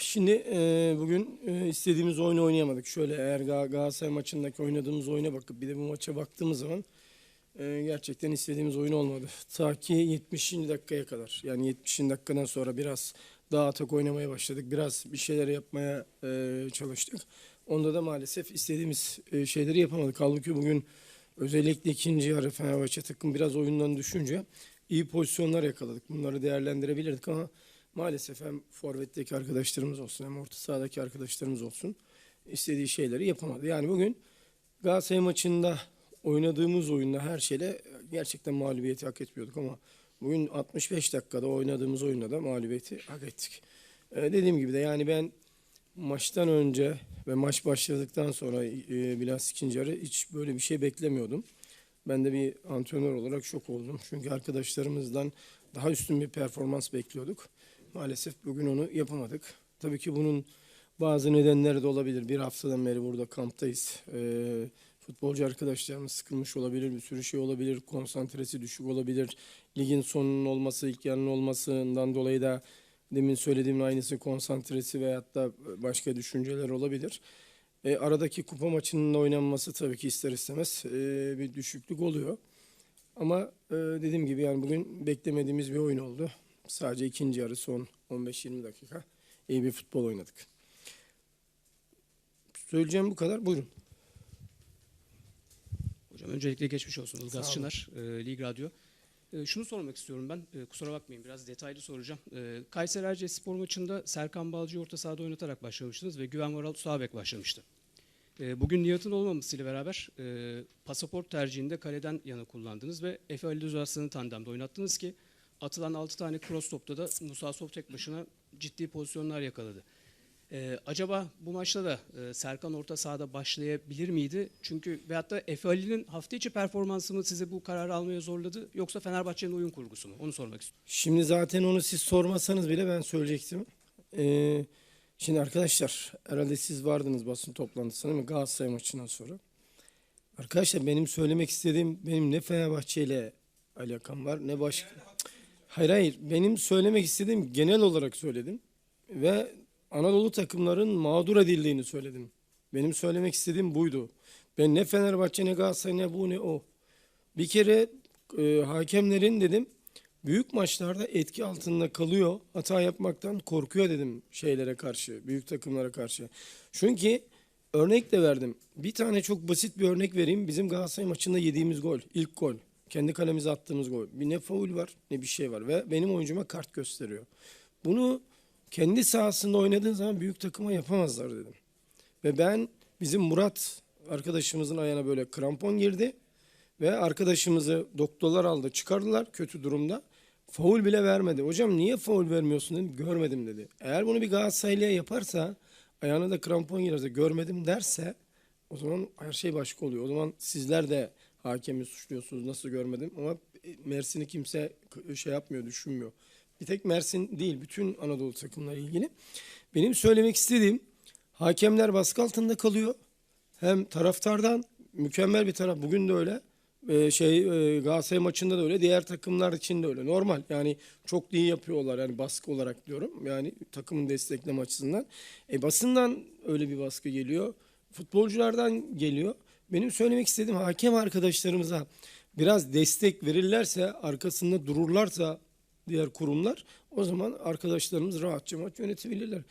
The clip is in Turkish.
Şimdi e, bugün e, istediğimiz oyunu oynayamadık. Şöyle eğer Ga- Galatasaray maçındaki oynadığımız oyuna bakıp bir de bu maça baktığımız zaman e, gerçekten istediğimiz oyun olmadı. Ta ki 70. dakikaya kadar. Yani 70. dakikadan sonra biraz daha atak oynamaya başladık. Biraz bir şeyler yapmaya e, çalıştık. Onda da maalesef istediğimiz e, şeyleri yapamadık. Halbuki bugün özellikle ikinci yarı Fenerbahçe takım biraz oyundan düşünce iyi pozisyonlar yakaladık. Bunları değerlendirebilirdik ama maalesef hem forvetteki arkadaşlarımız olsun hem orta sahadaki arkadaşlarımız olsun istediği şeyleri yapamadı. Yani bugün Galatasaray maçında oynadığımız oyunda her şeyle gerçekten mağlubiyeti hak etmiyorduk ama bugün 65 dakikada oynadığımız oyunda da mağlubiyeti hak ettik. Ee, dediğim gibi de yani ben maçtan önce ve maç başladıktan sonra e, biraz ikinci yarı hiç böyle bir şey beklemiyordum. Ben de bir antrenör olarak şok oldum. Çünkü arkadaşlarımızdan daha üstün bir performans bekliyorduk. Maalesef bugün onu yapamadık. Tabii ki bunun bazı nedenleri de olabilir. Bir haftadan beri burada kamptayız. Ee, futbolcu arkadaşlarımız sıkılmış olabilir, bir sürü şey olabilir, konsantresi düşük olabilir. Ligin sonunun olması, ilk yarının olmasından dolayı da demin söylediğim aynısı konsantresi veyahut da başka düşünceler olabilir. E, aradaki kupa maçının oynanması tabii ki ister istemez e, bir düşüklük oluyor. Ama e, dediğim gibi yani bugün beklemediğimiz bir oyun oldu. Sadece ikinci yarı son 15-20 dakika iyi bir futbol oynadık. Söyleyeceğim bu kadar. Buyurun. Hocam öncelikle geçmiş olsun Ilgaz. Çınar, e, Lig Radyo. E, şunu sormak istiyorum ben, e, kusura bakmayın biraz detaylı soracağım. E, Kayseri Erciyes spor maçında Serkan Balcı'yı orta sahada oynatarak başlamıştınız ve Güven Varal sağ başlamıştı. Bugün Nihat'ın olmamasıyla beraber e, pasaport tercihinde kaleden yana kullandınız ve Efe Ali Düzaslan'ı tandemde oynattınız ki atılan 6 tane cross topta da Musa Sov tek başına ciddi pozisyonlar yakaladı. Ee, acaba bu maçta da e, Serkan orta sahada başlayabilir miydi? Çünkü veyahut da Efe Ali'nin hafta içi performansı mı sizi bu kararı almaya zorladı yoksa Fenerbahçe'nin oyun kurgusu mu? Onu sormak istiyorum. Şimdi zaten onu siz sormasanız bile ben söyleyecektim. Ee, şimdi arkadaşlar herhalde siz vardınız basın toplantısına mi? Galatasaray maçından sonra. Arkadaşlar benim söylemek istediğim benim ne Fenerbahçe ile alakam var ne başka. Hayır hayır benim söylemek istediğim genel olarak söyledim. Ve Anadolu takımların mağdur edildiğini söyledim. Benim söylemek istediğim buydu. Ben ne Fenerbahçe ne Galatasaray ne bu ne o. Bir kere e, hakemlerin dedim büyük maçlarda etki altında kalıyor. Hata yapmaktan korkuyor dedim şeylere karşı, büyük takımlara karşı. Çünkü örnek de verdim. Bir tane çok basit bir örnek vereyim. Bizim Galatasaray maçında yediğimiz gol, ilk gol. Kendi kalemize attığımız gol. Bir ne faul var ne bir şey var ve benim oyuncuma kart gösteriyor. Bunu kendi sahasında oynadığın zaman büyük takıma yapamazlar dedim. Ve ben bizim Murat arkadaşımızın ayağına böyle krampon girdi. Ve arkadaşımızı doktorlar aldı çıkardılar kötü durumda. Faul bile vermedi. Hocam niye faul vermiyorsun dedim. Görmedim dedi. Eğer bunu bir Galatasaraylı'ya yaparsa ayağına da krampon girerse görmedim derse o zaman her şey başka oluyor. O zaman sizler de hakemi suçluyorsunuz nasıl görmedim ama Mersin'i kimse şey yapmıyor düşünmüyor. Bir tek Mersin değil bütün Anadolu takımları ilgili. Benim söylemek istediğim hakemler baskı altında kalıyor. Hem taraftardan mükemmel bir taraf bugün de öyle. Ee, şey e, Galatasaray maçında da öyle. Diğer takımlar için de öyle. Normal. Yani çok iyi yapıyorlar yani baskı olarak diyorum. Yani takımın destekleme açısından. E, basından öyle bir baskı geliyor. Futbolculardan geliyor. Benim söylemek istediğim hakem arkadaşlarımıza biraz destek verirlerse, arkasında dururlarsa diğer kurumlar o zaman arkadaşlarımız rahatça maç yönetebilirler.